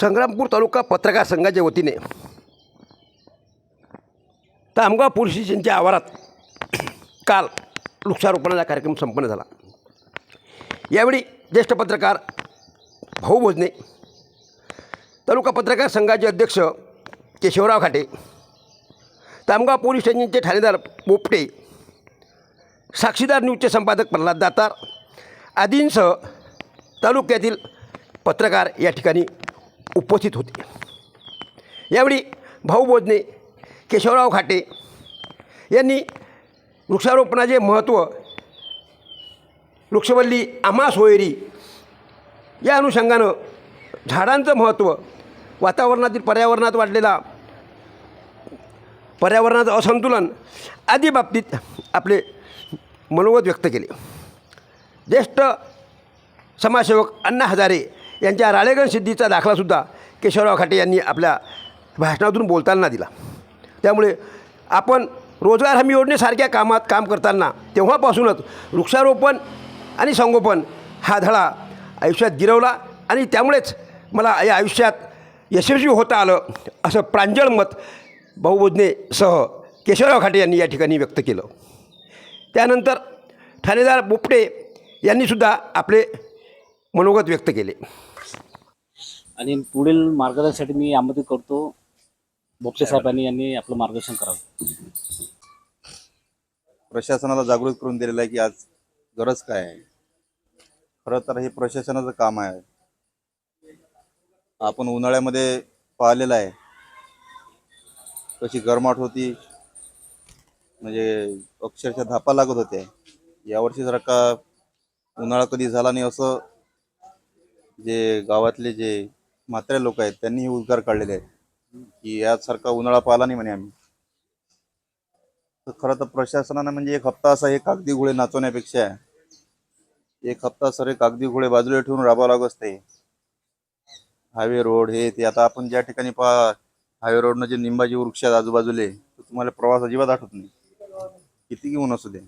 संग्रामपूर तालुका पत्रकार संघाच्या वतीने. तामगाव पोलीस स्टेशनच्या आवारात काल वृक्षारोपणाचा कार्यक्रम संपन्न झाला. यावेळी ज्येष्ठ पत्रकार भाऊ भोजने तालुका पत्रकार संघाचे अध्यक्ष केशवराव खाटे तामगाव पोलीस स्टेशनचे ठाणेदार पोपटे साक्षीदार न्यूजचे संपादक प्रल्हाद दातार आदींसह तालुक्यातील पत्रकार या ठिकाणी उपस्थित होते. यावेळी भाऊ बोजने केशवराव खाटे यांनी वृक्षारोपणाचे महत्त्व वृक्षवल्ली आम्हा सोयरी या अनुषंगानं झाडांचं महत्त्व वातावरणातील पर्यावरणात वाढलेला पर्यावरणाचं असंतुलन आदी बाबतीत आपले मनोगत व्यक्त केले. ज्येष्ठ समाजसेवक अण्णा हजारे यांच्या राळेगण सिद्धीचा दाखलासुद्धा केशवराव खाटे यांनी आपल्या भाषणातून बोलताना दिला. त्यामुळे आपण रोजगार हमी योजनेसारख्या कामात काम करताना तेव्हापासूनच वृक्षारोपण आणि संगोपन हा धडा आयुष्यात गिरवला आणि त्यामुळेच मला या आयुष्यात यशस्वी होता आलं असं प्रांजळ मत बहुबोधनेसह केशवराव खाटे यांनी या ठिकाणी व्यक्त केलं. त्यानंतर ठाणेदार बोपटे यांनीसुद्धा आपले मनोगत व्यक्त केले. आणि पुढील मार्गदर्शनासाठी मी आमंत्रित करतो. बोपटे साहेबांनी यांनी आपलं मार्गदर्शन करावं. प्रशासनाला जागृत करून दिलेलं आहे की आज गरज काय आहे? खरं तर हे प्रशासनाचं काम आहे. आपण उन्हाळ्यामध्ये पाहिलेलं आहे. कशी गरमाट होती. म्हणजे अक्षरशः धापा लागत होते यावर्षी जरा का उन्हाळा कधी झाला नाही असं जे गावातले जे म्हात्रे लोक आहेत त्यांनी उद्गार काढलेले आहेत की यासारखा उन्हाळा पाहिला नाही म्हणे आम्ही. तर खरं तर प्रशासनानं म्हणजे एक हप्ता असा हे कागदी घोळे नाचवण्यापेक्षा एक हप्ता सर कागदी घोळे बाजूला ठेवून राबावं लागत असते. हायवे रोड हे ते आता आपण ज्या ठिकाणी पहा हायवे रोडनं जे निंबाचे वृक्ष आहेत आजूबाजूले तुम्हाला प्रवास अजिबात आठवत नाही. किती घेऊन असू दे.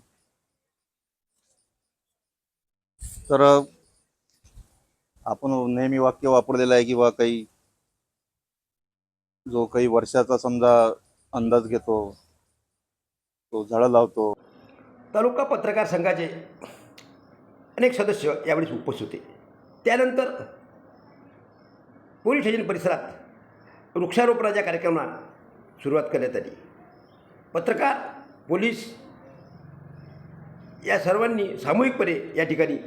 तर आपण नेहमी वाक्य वापरलेलं आहे किंवा काही जो काही वर्षाचा समजा अंदाज घेतो तो झाडं लावतो. तालुका पत्रकार संघाचे अनेक सदस्य यावेळी उपस्थित होते. त्यानंतर पोलीस स्टेशन परिसरात वृक्षारोपणाच्या कार्यक्रमाला सुरुवात करण्यात आली. पत्रकार पोलीस या सर्वांनी सामूहिकपणे या ठिकाणी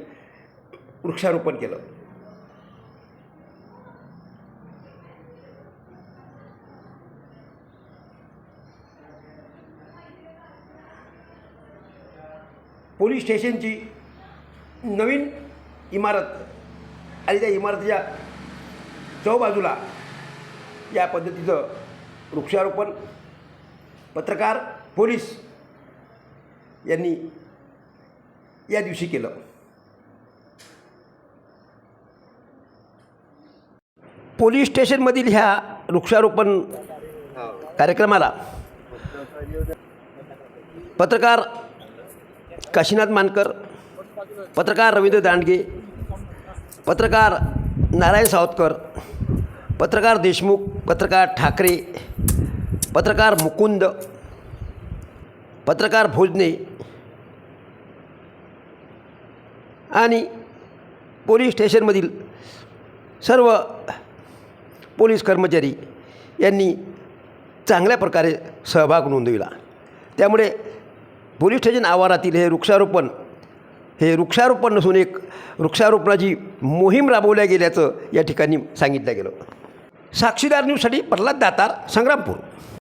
वृक्षारोपण केलं. पोलीस स्टेशनची नवीन इमारत आणि त्या इमारतीच्या चौबाजूला या पद्धतीचं वृक्षारोपण पत्रकार पोलीस यांनी या दिवशी केलं. पोलीस स्टेशनमधील ह्या वृक्षारोपण कार्यक्रमाला पत्रकार काशीनाथ मानकर पत्रकार रवींद्र दांडगे पत्रकार नारायण सावतकर पत्रकार देशमुख पत्रकार ठाकरे पत्रकार मुकुंद पत्रकार भोजने आणि पोलीस स्टेशनमधील सर्व पोलीस कर्मचारी यांनी चांगल्या प्रकारे सहभाग नोंदविला. त्यामुळे पोलीस स्टेशन आवारातील हे वृक्षारोपण हे वृक्षारोपण नसून एक वृक्षारोपणाची मोहीम राबवल्या गेल्याचं या ठिकाणी सांगितलं गेलं. साक्षीदार न्यूजसाठी प्रल्हाद दातार संग्रामपूर.